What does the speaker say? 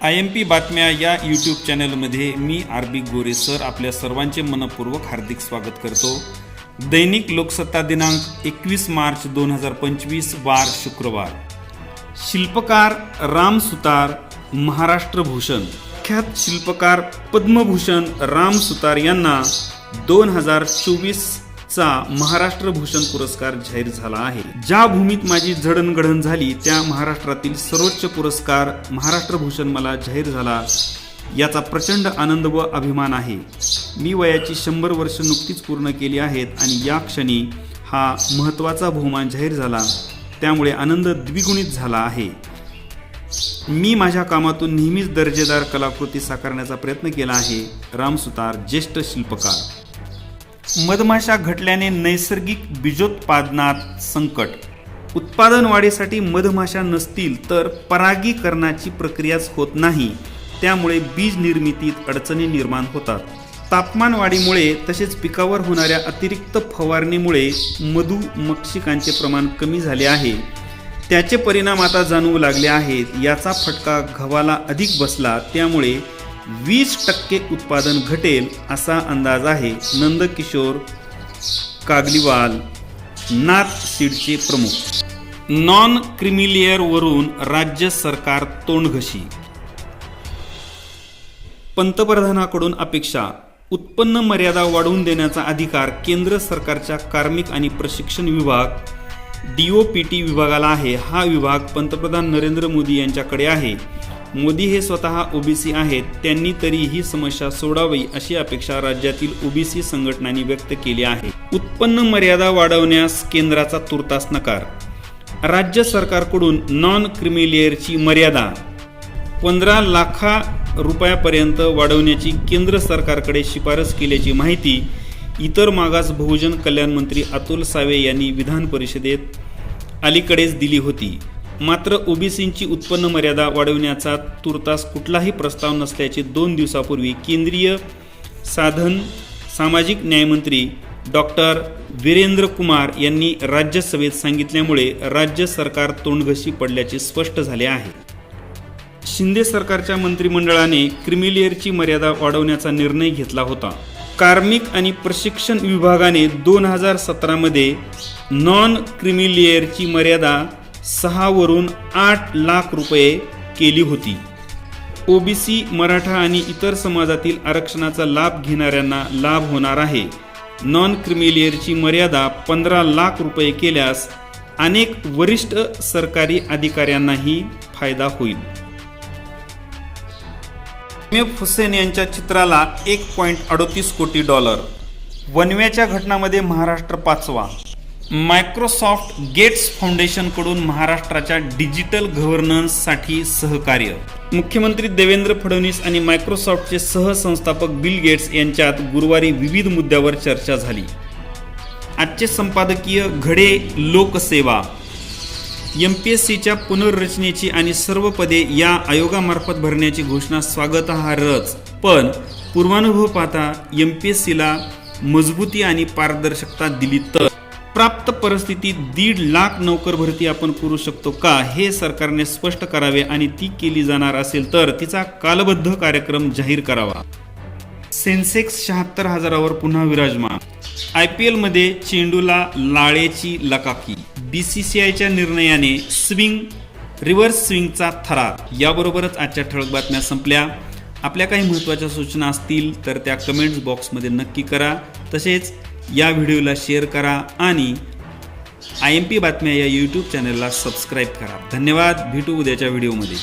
I am P बातम्या या YouTube चॅनलमध्ये मी आरबी गोरे सर आपल्या सर्वांचे मनपूर्वक हार्दिक स्वागत करतो. दैनिक लोकसत्ता दिनांक एकवीस मार्च दोन हजार पंचवीस वार शुक्रवार. शिल्पकार राम सुतार महाराष्ट्रभूषण ख्यात शिल्पकार पद्मभूषण राम सुतार यांना दोन हजार चोवीस चा महाराष्ट्र भूषण पुरस्कार जाहीर झाला आहे. ज्या भूमीत माझी जडणघडण झाली त्या महाराष्ट्रातील सर्वोच्च पुरस्कार महाराष्ट्र भूषण मला जाहीर झाला याचा प्रचंड आनंद व अभिमान आहे. मी वयाची शंभर वर्ष नुकतीच पूर्ण केली आहेत आणि या क्षणी हा महत्त्वाचा बहुमान जाहीर झाला. त्यामुळे आनंद द्विगुणित झाला आहे. मी माझ्या कामातून नेहमीच दर्जेदार कलाकृती साकारण्याचा प्रयत्न केला आहे. रामसुतार ज्येष्ठ शिल्पकार. मधमाशा घटल्याने नैसर्गिक बीजोत्पादनात संकट. उत्पादन वाढीसाठी मधमाशा नसतील तर परागीकरणाची प्रक्रियाच होत नाही. त्यामुळे बीज निर्मितीत अडचणी निर्माण होतात. तापमान वाढीमुळे तसेच पिकावर होणाऱ्या अतिरिक्त फवारणीमुळे मधुमक्षिकांचे प्रमाण कमी झाले आहे. त्याचे परिणाम आता जाणवू लागले आहेत. याचा फटका गव्हाला अधिक बसला त्यामुळे वीस टक्के उत्पादन घटेल असा अंदाज आहे नंदकिशोर कागलीवाल नाथ सीडचे प्रमुख. नॉन क्रिमिलियरवरून राज्य सरकार तोंडघशी. पंतप्रधानाकडून अपेक्षा उत्पन्न मर्यादा वाढवून देण्याचा अधिकार केंद्र सरकारच्या कार्मिक आणि प्रशिक्षण विभाग डी ओ पी टी विभागाला आहे. हा विभाग पंतप्रधान नरेंद्र मोदी यांच्याकडे आहे. मोदी हे स्वतः ओबीसी आहेत त्यांनी तरी ही समस्या सोडावी अशी अपेक्षा राज्यातील ओबीसी संघटनांनी व्यक्त केली आहे. उत्पन्न मर्यादा वाढवण्यास केंद्राचा तुर्तास नकार. राज्य सरकारकडून नॉन क्रिमिलेअरची मर्यादा. पंधरा लाखा रुपयापर्यंत वाढवण्याची केंद्र सरकारकडे शिफारस केल्याची माहिती इतर मागास बहुजन कल्याण मंत्री अतुल सावे यांनी विधान परिषदेत अलीकडेच दिली होती. मात्र ओबीसींची उत्पन्न मर्यादा वाढवण्याचा तुर्तास कुठलाही प्रस्ताव नसल्याचे दोन दिवसापूर्वी केंद्रीय साधन सामाजिक न्यायमंत्री डॉक्टर वीरेंद्र कुमार यांनी राज्यसभेत सांगितल्यामुळे राज्य सरकार तोंडघशी पडल्याचे स्पष्ट झाले आहे. शिंदे सरकारच्या मंत्रिमंडळाने क्रिमिलियरची मर्यादा वाढवण्याचा निर्णय घेतला होता. कार्मिक आणि प्रशिक्षण विभागाने दोन हजार सतरामध्ये नॉन क्रिमिलियरची मर्यादा सहावरून आठ लाख रुपये केली होती. ओबीसी मराठा आणि इतर समाजातील आरक्षणाचा लाभ घेणाऱ्यांना लाभ होणार आहे. नॉन क्रिमिलियरची मर्यादा पंधरा लाख रुपये केल्यास अनेक वरिष्ठ सरकारी अधिकाऱ्यांनाही फायदा होईल. एफ हुसेन यांच्या चित्राला एक पॉईंट अडोतीस कोटी डॉलर. वनव्याच्या घटनामध्ये महाराष्ट्र पाचवा. मायक्रोसॉफ्ट गेट्स फाउंडेशनकडून महाराष्ट्राच्या डिजिटल गव्हर्नन्ससाठी सहकार्य. मुख्यमंत्री देवेंद्र फडणवीस आणि मायक्रोसॉफ्टचे सहसंस्थापक बिल गेट्स यांच्यात गुरुवारी विविध मुद्द्यावर चर्चा झाली. आजचे संपादकीय घडे लोकसेवा. एम पी एस सीच्या पुनर्रचनेची आणि सर्व पदे या आयोगामार्फत भरण्याची घोषणा स्वागतार्हच. पण पूर्वानुभव पाहता एम पी एस सीला मजबूती आणि पारदर्शकता दिली तर. प्राप्त परिस्थितीत दीड लाख नोकर भरती आपण करू शकतो का? हे सरकारने स्पष्ट करावे आणि ती केली जाणार असेल तर तिचा कालबद्ध कार्यक्रम जाहीर करावा. सेन्सेक्स शहात्तर हजारावर पुन्हा विराजमान. आय पी एलमध्ये चेंडूला लाळेची लकाकी. बी सी सी आयच्या निर्णयाने स्विंग रिव्हर्स स्विंगचा थरार. याबरोबरच आजच्या ठळक बातम्या संपल्या. आपल्या काही महत्त्वाच्या सूचना असतील तर त्या कमेंट्स बॉक्समध्ये नक्की करा. तसेच या व्हिडिओला शेअर करा आणि आय एम पी बातम्या या यूट्यूब चॅनलला सबस्क्राईब करा. धन्यवाद. भेटू उद्याच्या व्हिडिओमध्ये.